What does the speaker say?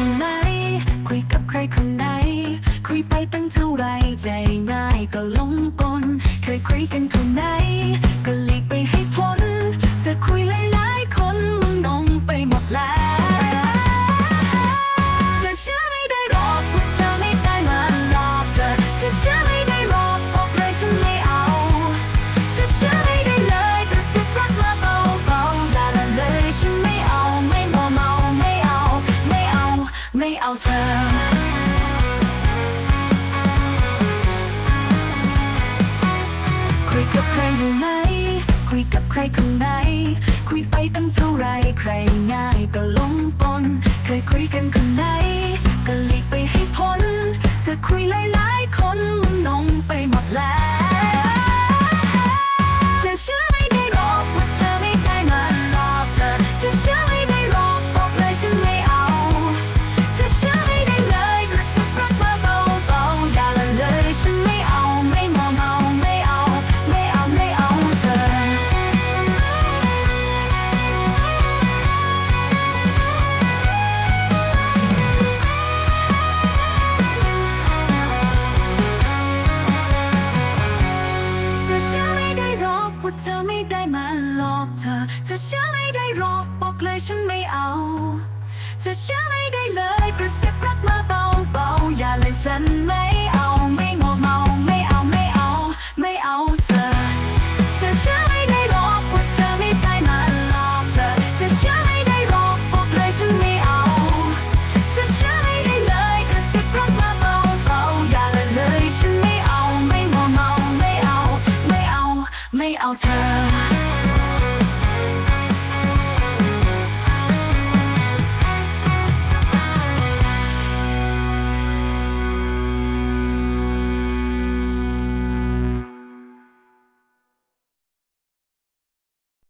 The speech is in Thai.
างไหน คุยกับใครคนไหน คุยไปตั้งเท่าไรใจง่ายก็ลงกลเคยคุยกันคนไหน ธอ คุยกับใครอยู่ไหน คุยกับใครคนไหน คุยไปตั้งเท่าไรใครง่ายก็ลงปนเคยคุยกันคนไหน เธอไม่ได้มาหลอกเธอเธอเชื่อไม่ได้หรอกบอกเลยฉันไม่เอาเธอเชื่อไม่ได้เลยกระซิบรักมาเบาๆอย่าเลยฉันไม่ I'll tell.